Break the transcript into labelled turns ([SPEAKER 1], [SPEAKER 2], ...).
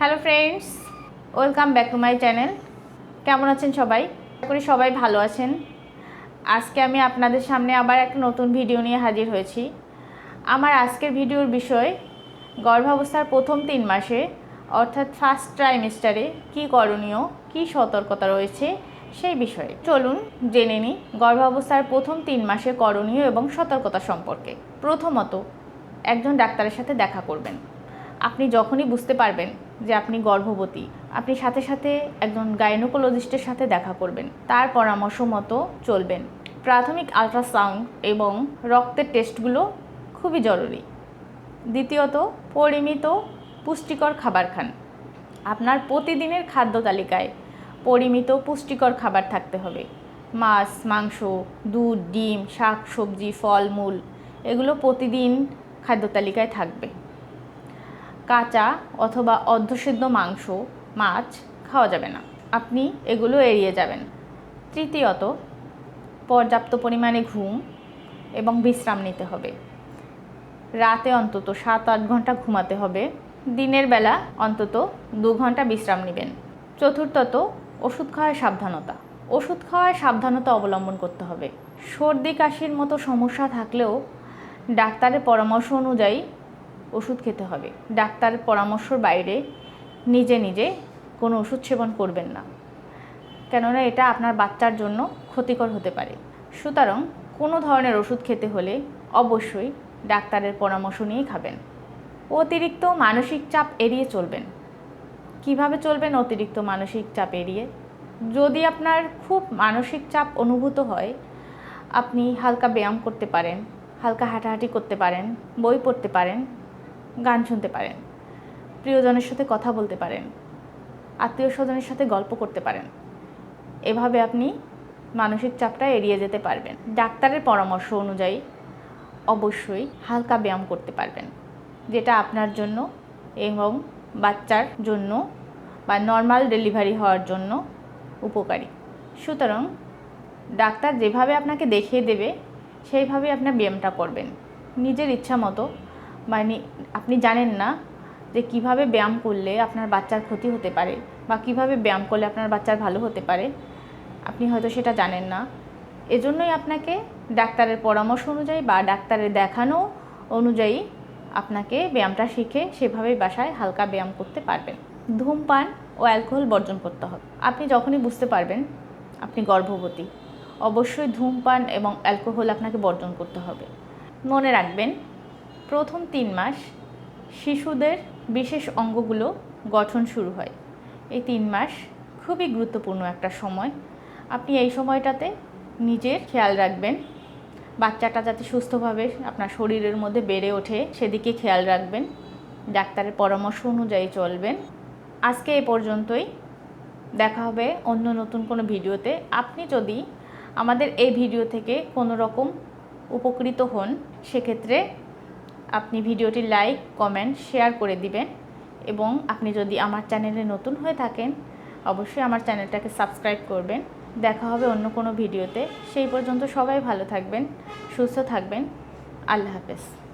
[SPEAKER 1] Hello friends welcome back to my channel কেমন আছেন সবাই? করি সবাই ভালো আছেন। আজকে আমি আপনাদের সামনে আবার একটা নতুন ভিডিও নিয়ে হাজির হয়েছি। আমার আজকের ভিডিওর বিষয়, গর্ভাবস্থার প্রথম তিন মাসে, অর্থাৎ ফার্স্ট ট্রাইমেস্টারে কী করণীয়, কী সতর্কতা রয়েছে, সেই বিষয়ে। চলুন জেনে নিই গর্ভাবস্থার প্রথম তিন মাসে করণীয় এবং সতর্কতা সম্পর্কে। প্রথমত, একজন ডাক্তারের সাথে দেখা করবেন। আপনি যখনই বুঝতে পারবেন যে আপনি গর্ভবতী, আপনি সাথে সাথে একজন গাইনোকোলজিস্টের সাথে দেখা করবেন। তার পরামর্শ মতো চলবেন। প্রাথমিক আলট্রাসাউন্ড এবং রক্তের টেস্টগুলো খুবই জরুরি। দ্বিতীয়ত, পরিমিত পুষ্টিকর খাবার খান। আপনার প্রতিদিনের খাদ্য তালিকায় পরিমিত পুষ্টিকর খাবার থাকতে হবে। মাছ, মাংস, দুধ, ডিম, শাক, সবজি ফল মূল এগুলো প্রতিদিন খাদ্য তালিকায় থাকবে। কাঁচা অথবা অর্ধসিদ্ধ মাংস, মাছ খাওয়া যাবে না। আপনি এগুলো এড়িয়ে যাবেন। তৃতীয়ত, পর্যাপ্ত পরিমাণে ঘুম এবং বিশ্রাম নিতে হবে। রাতে অন্তত সাত আট ঘণ্টা ঘুমাতে হবে। দিনের বেলা অন্তত দু ঘণ্টা বিশ্রাম নেবেন। চতুর্থত, ওষুধ খাওয়ায় সাবধানতা। ওষুধ খাওয়ায় সাবধানতা অবলম্বন করতে হবে। সর্দি, কাশির মতো সমস্যা থাকলেও ডাক্তারের পরামর্শ অনুযায়ী ওষুধ খেতে হবে। ডাক্তার পরামর্শর বাইরে নিজে নিজে কোনো ওষুধ সেবন করবেন না। কেননা এটা আপনার বাচ্চার জন্য ক্ষতিকর হতে পারে। সুতরাং কোনো ধরনের ওষুধ খেতে হলে অবশ্যই ডাক্তারের পরামর্শ নিয়েই খাবেন। অতিরিক্ত মানসিক চাপ এড়িয়ে চলবেন। কীভাবে চলবেন অতিরিক্ত মানসিক চাপ এড়িয়ে? যদি আপনার খুব মানসিক চাপ অনুভূত হয়, আপনি হালকা ব্যায়াম করতে পারেন, হালকা হাঁটাহাঁটি করতে পারেন, বই পড়তে পারেন গান শুনতে পারেন, প্রিয়জনের সাথে কথা বলতে পারেন আত্মীয় স্বজনের সাথে গল্প করতে পারেন। এভাবে আপনি মানসিক চাপটা এড়িয়ে যেতে পারবেন। ডাক্তারের পরামর্শ অনুযায়ী অবশ্যই হালকা ব্যায়াম করতে পারবেন, যেটা আপনার জন্য এবং বাচ্চার জন্য বা নর্মাল ডেলিভারি হওয়ার জন্য উপকারী। সুতরাং ডাক্তার যেভাবে আপনাকে দেখিয়ে দেবে সেইভাবে আপনার ব্যায়ামটা করবেন। নিজের ইচ্ছা মতো মানে আপনি জানেন না যে কীভাবে ব্যায়াম করলে আপনার বাচ্চার ক্ষতি হতে পারে বা কীভাবে ব্যায়াম করলে আপনার বাচ্চার ভালো হতে পারে, আপনি হয়তো সেটা জানেন না। এজন্যই আপনাকে ডাক্তারের পরামর্শ অনুযায়ী বা ডাক্তারের দেখানো অনুযায়ী আপনাকে ব্যায়ামটা শিখে সেভাবেই বাসায় হালকা ব্যায়াম করতে পারবেন। ধূমপান ও অ্যালকোহল বর্জন করতে হবে। আপনি যখনই বুঝতে পারবেন আপনি গর্ভবতী, অবশ্যই ধূমপান এবং অ্যালকোহল আপনাকে বর্জন করতে হবে। মনে রাখবেন প্রথম তিন মাস শিশুদের বিশেষ অঙ্গগুলো গঠন শুরু হয়। এই তিন মাস খুবই গুরুত্বপূর্ণ একটা সময়। আপনি এই সময়টাতে নিজের খেয়াল রাখবেন। বাচ্চাটা যাতে সুস্থভাবে আপনার শরীরের মধ্যে বেড়ে ওঠে সেদিকে খেয়াল রাখবেন। ডাক্তারের পরামর্শ অনুযায়ী চলবেন। আজকে এ পর্যন্তই। দেখা হবে অন্য নতুন কোনো ভিডিওতে। আপনি যদি আমাদের এই ভিডিও থেকে কোনো রকম উপকৃত হন, সেক্ষেত্রে আপনি ভিডিওটি লাইক, কমেন্ট, শেয়ার করে দিবেন। এবং আপনি যদি আমার চ্যানেলে নতুন হয়ে থাকেন, অবশ্যই আমার চ্যানেলটাকে সাবস্ক্রাইব করবেন। দেখা হবে অন্য কোনো ভিডিওতে। সেই পর্যন্ত সবাই ভালো থাকবেন, সুস্থ থাকবেন। আল্লাহ হাফেজ।